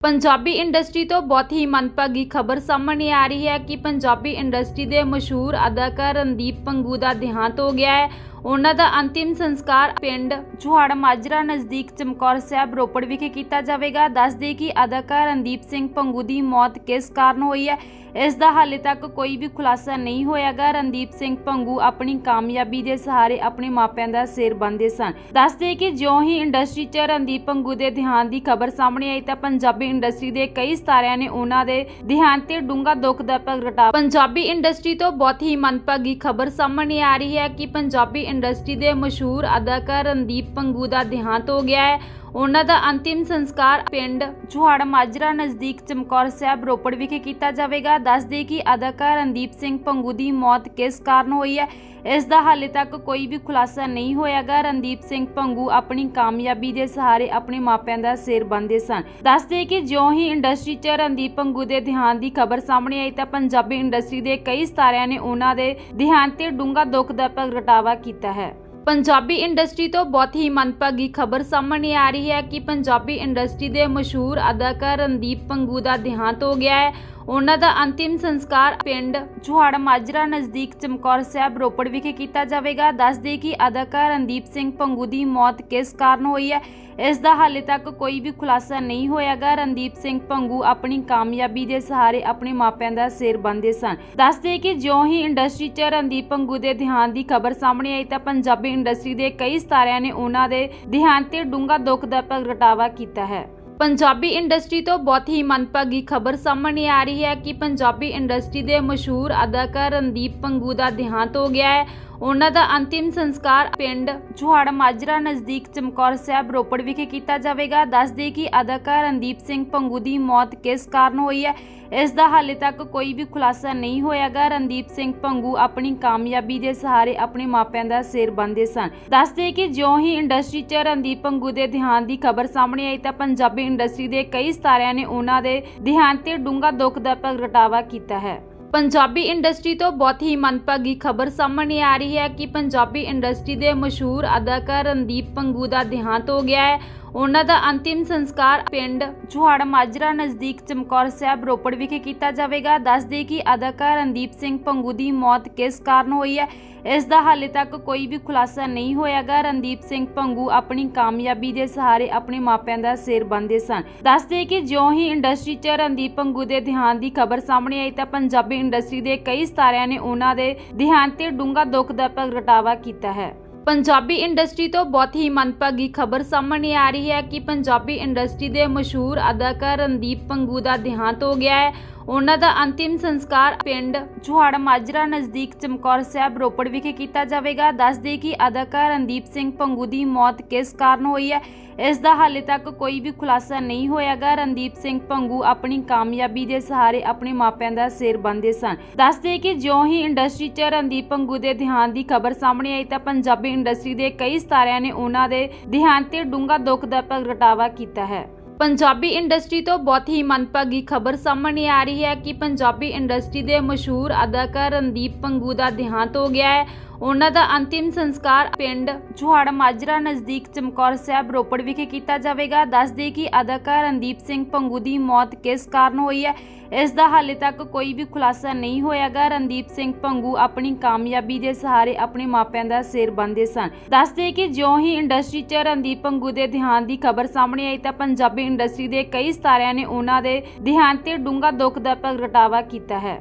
Punjabi industry ਤੋਂ ਬਹੁਤ ਹੀ ਮੰਦਭਾਗੀ ਖਬਰ ਸਾਹਮਣੇ ਆ ਰਹੀ ਹੈ ਕਿ ਪੰਜਾਬੀ ਇੰਡਸਟਰੀ ਦੇ ਮਸ਼ਹੂਰ ਅਦਾਕਾਰ ਰਣਦੀਪ ਪੰਗੂ ਦਾ ਦੇਹਾਂਤ ਹੋ ਗਿਆ ਹੈ। ਉਹਨਾਂ ਦਾ ਅੰਤਿਮ ਸੰਸਕਾਰ ਪਿੰਡ ਚੁਹਾੜਾ ਮਾਜਰਾ ਨਜ਼ਦੀਕ ਚਮਕੌਰ ਸਾਹਿਬ ਰੋਪੜ ਵਿਖੇ ਕੀਤਾ ਜਾਵੇਗਾ। ਦੱਸ ਦੇ ਕਿ ਅਦਾਕਾਰ ਰਣਦੀਪ ਸਿੰਘ ਪੰਗੂ ਦੀ ਮੌਤ ਕਿਸ ਕਾਰਨ ਹੋਈ ਹੈ? ਇਸ ਦਾ ਹਾਲੇ ਤੱਕ ਕੋਈ ਵੀ ਖੁਲਾਸਾ ਨਹੀਂ ਹੋਇਆਗਾ। ਰਣਦੀਪ ਸਿੰਘ ਪੰਗੂ ਆਪਣੀ ਕਾਮਯਾਬੀ ਦੇ ਸਹਾਰੇ ਆਪਣੇ ਮਾਪਿਆਂ ਦਾ ਸਿਰ ਬੰਨ੍ਹਦੇ ਸਨ। ਦੱਸਦੇ ਕਿ ਜਿਉਂ ਹੀ ਇੰਡਸਟਰੀ 'ਚ ਰਣਦੀਪ ਪੰਗੂ ਦੇ ਦੇਹਾਂਤ ਦੀ ਖਬਰ ਸਾਹਮਣੇ ਆਈ ਤਾਂ ਪੰਜਾਬੀ ਇੰਡਸਟਰੀ ਦੇ ਕਈ ਸਤਾਰਿਆਂ ਨੇ ਉਹਨਾਂ ਦੇ ਦੇਹਾਂਤ ਤੇ ਡੂੰਘਾ ਦੁੱਖ ਦਾ ਪ੍ਰਗਟਾਵਾ ਪੰਜਾਬੀ ਇੰਡਸਟਰੀ ਤੋਂ ਬਹੁਤ ਹੀ ਮੰਦਭਾਗੀ ਖਬਰ ਸਾਹਮਣੇ ਆ ਰਹੀ ਹੈ ਕਿ ਪੰਜਾਬੀ ਇੰਡਸਟਰੀ ਦੇ ਮਸ਼ਹੂਰ ਅਦਾਕਾਰ ਰਣਦੀਪ ਪੰਗੂ ਦਾ ਦੇਹਾਂਤ ਹੋ ਗਿਆ ਹੈ। ਉਹਨਾਂ ਦਾ ਅੰਤਿਮ ਸੰਸਕਾਰ ਪਿੰਡ ਚੁਹਾੜਾ ਮਾਜਰਾ ਨਜ਼ਦੀਕ ਚਮਕੌਰ ਸਾਹਿਬ ਰੋਪੜ ਵਿਖੇ ਕੀਤਾ ਜਾਵੇਗਾ। ਦੱਸ ਦੇ ਕਿ ਅਦਾਕਾਰ ਰਣਦੀਪ ਸਿੰਘ ਪੰਗੂ ਦੀ ਮੌਤ ਕਿਸ ਕਾਰਨ ਹੋਈ ਹੈ? ਇਸ ਦਾ ਹਾਲੇ ਤੱਕ ਕੋਈ ਵੀ ਖੁਲਾਸਾ ਨਹੀਂ ਹੋਇਆਗਾ। ਰਣਦੀਪ ਸਿੰਘ ਪੰਗੂ ਆਪਣੀ ਕਾਮਯਾਬੀ ਦੇ ਸਹਾਰੇ ਆਪਣੇ ਮਾਪਿਆਂ ਦਾ ਸਿਰ ਬੰਨ੍ਹਦੇ ਸਨ। ਦੱਸਦੇ ਕਿ ਜਿਉਂ ਹੀ ਇੰਡਸਟਰੀ 'ਚ ਰਣਦੀਪ ਪੰਗੂ ਦੇ ਦੇਹਾਂਤ ਦੀ ਖਬਰ ਸਾਹਮਣੇ ਆਈ ਤਾਂ ਪੰਜਾਬੀ ਇੰਡਸਟਰੀ ਦੇ ਕਈ ਸਿਤਾਰਿਆਂ ਨੇ ਉਹਨਾਂ ਦੇ ਦੇਹਾਂਤ ਤੇ ਡੂੰਘਾ ਦੁੱਖ ਦਾ ਪ੍ਰਗਟਾਵਾ ਕੀਤਾ ਹੈ। ਪੰਜਾਬੀ ਇੰਡਸਟਰੀ ਤੋਂ ਬਹੁਤ ਹੀ ਮੰਦਭਾਗੀ ਖਬਰ ਸਾਹਮਣੇ ਆ ਰਹੀ ਹੈ ਕਿ ਪੰਜਾਬੀ ਇੰਡਸਟਰੀ ਦੇ ਮਸ਼ਹੂਰ ਅਦਾਕਾਰ ਰਣਦੀਪ ਪੰਗੂ ਦਾ ਦੇਹਾਂਤ ਹੋ ਗਿਆ ਹੈ। ਉਹਨਾਂ ਦਾ ਅੰਤਿਮ ਸੰਸਕਾਰ ਪਿੰਡ ਚੁਹਾੜਾ ਮਾਜਰਾ ਨਜ਼ਦੀਕ ਚਮਕੌਰ ਸਾਹਿਬ ਰੋਪੜ ਵਿਖੇ ਕੀਤਾ ਜਾਵੇਗਾ। ਦੱਸ ਦੇ ਕਿ ਅਦਾਕਾਰ ਰਣਦੀਪ ਸਿੰਘ ਪੰਗੂ ਦੀ ਮੌਤ ਕਿਸ ਕਾਰਨ ਹੋਈ ਹੈ, ਇਸ ਦਾ ਹਾਲੇ ਤੱਕ ਕੋਈ ਵੀ ਖੁਲਾਸਾ ਨਹੀਂ ਹੋਇਆਗਾ। ਰਣਦੀਪ ਸਿੰਘ ਪੰਗੂ ਆਪਣੀ ਕਾਮਯਾਬੀ ਦੇ ਸਹਾਰੇ ਆਪਣੇ ਮਾਪਿਆਂ ਦਾ ਸਿਰ ਬੰਨ੍ਹਦੇ ਸਨ। ਦੱਸਦੇ ਕਿ ਜਿਉਂ ਹੀ ਇੰਡਸਟਰੀ 'ਚ ਰਣਦੀਪ ਪੰਗੂ ਦੇ ਦੇਹਾਂਤ ਦੀ ਖਬਰ ਸਾਹਮਣੇ ਆਈ ਤਾਂ ਪੰਜਾਬੀ ਇੰਡਸਟਰੀ ਦੇ ਕਈ ਸਿਤਾਰਿਆਂ ਨੇ ਉਹਨਾਂ ਦੇ ਦੇਹਾਂਤ ਤੇ ਡੂੰਘਾ ਦੁੱਖ ਦਾ ਪ੍ਰਗਟਾਵਾ ਕੀਤਾ ਹੈ। ਪੰਜਾਬੀ ਇੰਡਸਟਰੀ ਤੋਂ ਬਹੁਤ ਹੀ ਮੰਦਭਾਗੀ ਖਬਰ ਸਾਹਮਣੇ ਆ ਰਹੀ ਹੈ ਕਿ ਪੰਜਾਬੀ ਇੰਡਸਟਰੀ ਦੇ ਮਸ਼ਹੂਰ ਅਦਾਕਾਰ ਰਣਦੀਪ ਪੰਗੂ ਦਾ ਦੇਹਾਂਤ ਹੋ ਗਿਆ ਹੈ। ਉਹਨਾਂ ਦਾ ਅੰਤਿਮ ਸੰਸਕਾਰ ਪਿੰਡ ਚੁਹਾੜਾ ਮਾਜਰਾ ਨਜ਼ਦੀਕ ਚਮਕੌਰ ਸਾਹਿਬ ਰੋਪੜ ਵਿਖੇ ਕੀਤਾ ਜਾਵੇਗਾ। ਦੱਸ ਦੇ ਕਿ ਅਦਾਕਾਰ ਰਣਦੀਪ ਸਿੰਘ ਪੰਗੂ ਦੀ ਮੌਤ ਕਿਸ ਕਾਰਨ ਹੋਈ ਹੈ, ਇਸ ਦਾ ਹਾਲੇ ਤੱਕ ਕੋਈ ਵੀ ਖੁਲਾਸਾ ਨਹੀਂ ਹੋਇਆਗਾ। ਰਣਦੀਪ ਸਿੰਘ ਪੰਗੂ ਆਪਣੀ ਕਾਮਯਾਬੀ ਦੇ ਸਹਾਰੇ ਆਪਣੇ ਮਾਪਿਆਂ ਦਾ ਸਿਰ ਬੰਨ੍ਹਦੇ ਸਨ। ਦੱਸਦੇ ਕਿ ਜਿਉਂ ਹੀ ਇੰਡਸਟਰੀ 'ਚ ਰਣਦੀਪ ਪੰਗੂ ਦੇ ਦੇਹਾਂਤ ਦੀ ਖਬਰ ਸਾਹਮਣੇ ਆਈ ਤਾਂ ਪੰਜਾਬੀ ਇੰਡਸਟਰੀ ਦੇ ਕਈ ਸਿਤਾਰਿਆਂ ਨੇ ਉਹਨਾਂ ਦੇ ਦੇਹਾਂਤ ਤੇ ਡੂੰਘਾ ਦੁੱਖ ਦਾ ਪ੍ਰਗਟਾਵਾ ਕੀਤਾ ਹੈ। ਪੰਜਾਬੀ ਇੰਡਸਟਰੀ ਤੋਂ ਬਹੁਤ ਹੀ ਮੰਦਭਾਗੀ ਖਬਰ ਸਾਹਮਣੇ ਆ ਰਹੀ ਹੈ ਕਿ ਪੰਜਾਬੀ ਇੰਡਸਟਰੀ ਦੇ ਮਸ਼ਹੂਰ ਅਦਾਕਾਰ ਰਣਦੀਪ ਪੰਗੂ ਦਾ ਦੇਹਾਂਤ ਹੋ ਗਿਆ ਹੈ। ਉਹਨਾਂ ਦਾ ਅੰਤਿਮ ਸੰਸਕਾਰ ਪਿੰਡ ਚੁਹਾੜਾ ਮਾਜਰਾ ਨਜ਼ਦੀਕ ਚਮਕੌਰ ਸਾਹਿਬ ਰੋਪੜ ਵਿਖੇ ਕੀਤਾ ਜਾਵੇਗਾ। ਦੱਸ ਦੇ ਕਿ ਅਦਾਕਾਰ ਰਣਦੀਪ ਸਿੰਘ ਪੰਗੂ ਦੀ ਮੌਤ ਕਿਸ ਕਾਰਨ ਹੋਈ ਹੈ? ਇਸ ਦਾ ਹਾਲੇ ਤੱਕ ਕੋਈ ਵੀ ਖੁਲਾਸਾ ਨਹੀਂ ਹੋਇਆਗਾ। ਰਣਦੀਪ ਸਿੰਘ ਪੰਗੂ ਆਪਣੀ ਕਾਮਯਾਬੀ ਦੇ ਸਹਾਰੇ ਆਪਣੇ ਮਾਪਿਆਂ ਦਾ ਸਿਰ ਬੰਨ੍ਹਦੇ ਸਨ। ਦੱਸਦੇ ਕਿ ਜਿਉਂ ਹੀ ਇੰਡਸਟਰੀ 'ਚ ਰਣਦੀਪ ਪੰਗੂ ਦੇ ਦੇਹਾਂਤ ਦੀ ਖਬਰ ਸਾਹਮਣੇ ਆਈ ਤਾਂ ਪੰਜਾਬੀ ਇੰਡਸਟਰੀ ਦੇ ਕਈ ਸਿਤਾਰਿਆਂ ਨੇ ਉਹਨਾਂ ਦੇ ਦੇਹਾਂਤ ਤੇ ਡੂੰਘਾ ਦੁੱਖ ਦਾ ਪ੍ਰਗਟਾਵਾ ਕੀਤਾ ਹੈ। ਪੰਜਾਬੀ ਇੰਡਸਟਰੀ ਤੋਂ ਬਹੁਤ ਹੀ ਮੰਦਭਾਗੀ ਖਬਰ ਸਾਹਮਣੇ ਆ ਰਹੀ ਹੈ ਕਿ ਪੰਜਾਬੀ ਇੰਡਸਟਰੀ ਦੇ ਮਸ਼ਹੂਰ ਅਦਾਕਾਰ ਰਣਦੀਪ ਪੰਗੂ ਦਾ ਦੇਹਾਂਤ ਹੋ ਗਿਆ ਹੈ। ਉਹਨਾਂ ਦਾ ਅੰਤਿਮ ਸੰਸਕਾਰ ਪਿੰਡ ਚੁਹਾੜਾ ਮਾਜਰਾ ਨਜ਼ਦੀਕ ਚਮਕੌਰ ਸਾਹਿਬ ਰੋਪੜ ਵਿਖੇ ਕੀਤਾ ਜਾਵੇਗਾ। ਦੱਸ ਦੇ ਕਿ ਅਦਾਕਾਰ ਰਣਦੀਪ ਸਿੰਘ ਪੰਗੂ ਦੀ ਮੌਤ ਕਿਸ ਕਾਰਨ ਹੋਈ ਹੈ, ਇਸ ਦਾ ਹਾਲੇ ਤੱਕ ਕੋਈ ਵੀ ਖੁਲਾਸਾ ਨਹੀਂ ਹੋਇਆਗਾ। ਰਣਦੀਪ ਸਿੰਘ ਪੰਗੂ ਆਪਣੀ ਕਾਮਯਾਬੀ ਦੇ ਸਹਾਰੇ ਆਪਣੇ ਮਾਪਿਆਂ ਦਾ ਸਿਰ ਬੰਨ੍ਹਦੇ ਸਨ। ਦੱਸਦੇ ਕਿ ਜਿਉਂ ਹੀ ਇੰਡਸਟਰੀ 'ਚ ਰਣਦੀਪ ਪੰਗੂ ਦੇ ਦੇਹਾਂਤ ਦੀ ਖਬਰ ਸਾਹਮਣੇ ਆਈ ਤਾਂ ਪੰਜਾਬੀ ਇੰਡਸਟਰੀ ਦੇ ਕਈ ਸਿਤਾਰਿਆਂ ਨੇ ਉਹਨਾਂ ਦੇ ਦੇਹਾਂਤ ਤੇ ਡੂੰਘਾ ਦੁੱਖ ਦਾ ਪ੍ਰਗਟਾਵਾ ਕੀਤਾ ਹੈ। ਪੰਜਾਬੀ ਇੰਡਸਟਰੀ ਤੋਂ ਬਹੁਤ ਹੀ ਮੰਦਭਾਗੀ ਖਬਰ ਸਾਹਮਣੇ ਆ ਰਹੀ ਹੈ ਕਿ ਪੰਜਾਬੀ ਇੰਡਸਟਰੀ ਦੇ ਮਸ਼ਹੂਰ ਅਦਾਕਾਰ ਰਣਦੀਪ ਪੰਗੂ ਦਾ ਦੇਹਾਂਤ ਹੋ ਗਿਆ ਹੈ। ਉਹਨਾਂ ਦਾ ਅੰਤਿਮ ਸੰਸਕਾਰ ਪਿੰਡ ਚੁਹਾੜਾ ਮਾਜਰਾ ਨਜ਼ਦੀਕ ਚਮਕੌਰ ਸਾਹਿਬ ਰੋਪੜ ਵਿਖੇ ਕੀਤਾ ਜਾਵੇਗਾ। ਦੱਸ ਦੇ ਕਿ ਅਦਾਕਾਰ ਰਣਦੀਪ ਸਿੰਘ ਪੰਗੂ ਦੀ ਮੌਤ ਕਿਸ ਕਾਰਨ ਹੋਈ ਹੈ, ਇਸ ਦਾ ਹਾਲੇ ਤੱਕ ਕੋਈ ਵੀ ਖੁਲਾਸਾ ਨਹੀਂ ਹੋਇਆਗਾ। ਰਣਦੀਪ ਸਿੰਘ ਪੰਗੂ ਆਪਣੀ ਕਾਮਯਾਬੀ ਦੇ ਸਹਾਰੇ ਆਪਣੇ ਮਾਪਿਆਂ ਦਾ ਸਿਰ ਬੰਨ੍ਹਦੇ ਸਨ। ਦੱਸਦੇ ਕਿ ਜਿਉਂ ਹੀ ਇੰਡਸਟਰੀ 'ਚ ਰਣਦੀਪ ਪੰਗੂ ਦੇ ਦੇਹਾਂਤ ਦੀ ਖਬਰ ਸਾਹਮਣੇ ਆਈ ਤਾਂ ਪੰਜਾਬੀ ਇੰਡਸਟਰੀ ਦੇ ਕਈ ਸਿਤਾਰਿਆਂ ਨੇ ਉਹਨਾਂ ਦੇ ਦੇਹਾਂਤ ਤੇ ਡੂੰਘਾ ਦੁੱਖ ਦਾ ਪ੍ਰਗਟਾਵਾ ਕੀਤਾ ਹੈ।